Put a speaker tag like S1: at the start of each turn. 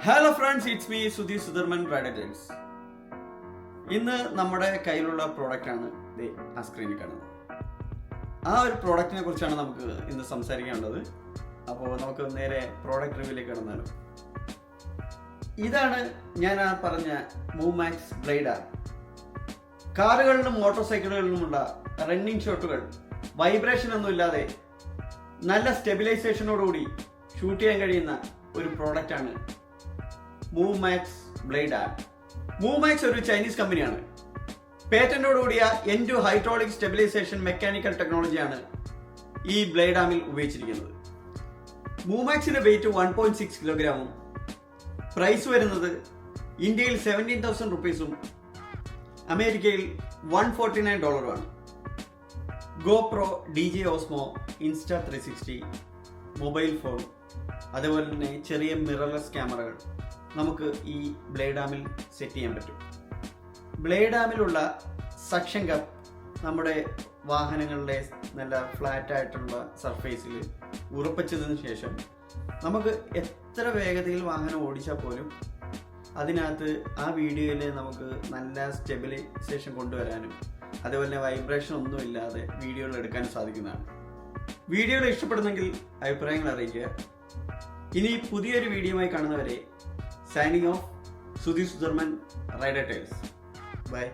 S1: Hello friends it's me Sudhi Sudharman ബ്രൈഡജൻസ് ഇന്ന് നമ്മുടെ കയ്യിലുള്ള പ്രോഡക്റ്റ് ആണ് ദേ ആ സ്ക്രീനിൽ കാണുന്നത്. ആ ഒരു പ്രോഡക്റ്റിനെ കുറിച്ചാണ് നമുക്ക് ഇന്ന് സംസാരിക്കാനുള്ളത് അപ്പോൾ നമുക്ക് നേരെ പ്രോഡക്റ്റ് റിവ്യൂലേക്ക് കടന്നാലോ. ഇതാണ് ഞാൻ ആ പറഞ്ഞ മൂമാക്സ് ബ്ലേഡ് കാറുകളിലും മോട്ടോർ സൈക്കിളുകളിലുമുള്ള റണ്ണിങ് ഷോട്ടുകൾ വൈബ്രേഷൻ ഒന്നും ഇല്ലാതെ നല്ല സ്റ്റെബിലൈസേഷനോടുകൂടി ഷൂട്ട് ചെയ്യാൻ കഴിയുന്ന ഒരു പ്രോഡക്റ്റാണ് മൂമാക്സ് ബ്ലേഡ് ആപ്പ് മൂമാക്സ് ഒരു ചൈനീസ് കമ്പനിയാണ് പേറ്റന്റോടുകൂടിയ N two hydraulic stabilization mechanical ടെക്നോളജിയാണ് ഈ ബ്ലേഡ് ആമിൽ ഉപയോഗിച്ചിരിക്കുന്നത്. മൂമാക്സിന്റെ വെയിറ്റ് വൺ പോയിന്റ് സിക്സ് കിലോഗ്രാമും പ്രൈസ് വരുന്നത് ഇന്ത്യയിൽ സെവന്റീൻ തൗസൻഡ് റുപ്പീസും അമേരിക്കയിൽ one forty nine ഡോളറുമാണ് GoPro D J Osmo Insta three sixty mobile phone അതേപോലെ തന്നെ ചെറിയ മിററസ് ക്യാമറകൾ നമുക്ക് ഈ ബ്ലേഡാമിൽ സെറ്റ് ചെയ്യാൻ പറ്റും. ബ്ലേഡാമിലുള്ള സക്ഷൻ കപ്പ് നമ്മുടെ വാഹനങ്ങളുടെ നല്ല ഫ്ലാറ്റ് ആയിട്ടുള്ള സർഫേസിൽ ഉറപ്പിച്ചതിന് ശേഷം നമുക്ക് എത്ര വേഗതയിൽ വാഹനം ഓടിച്ചാൽ പോലും അതിനകത്ത് ആ വീഡിയോയിൽ നമുക്ക് നല്ല സ്റ്റെബിലൈസേഷൻ കൊണ്ടുവരാനും അതുപോലെ വൈബ്രേഷൻ ഒന്നും ഇല്ലാതെ വീഡിയോകൾ എടുക്കാനും സാധിക്കുന്നതാണ്. വീഡിയോകൾ ഇഷ്ടപ്പെടുന്നെങ്കിൽ അഭിപ്രായങ്ങൾ അറിയിക്കുക. ഇനി പുതിയൊരു വീഡിയോയുമായി കാണുന്നവരെ signing off Sudhi Sudharman rider tiles bye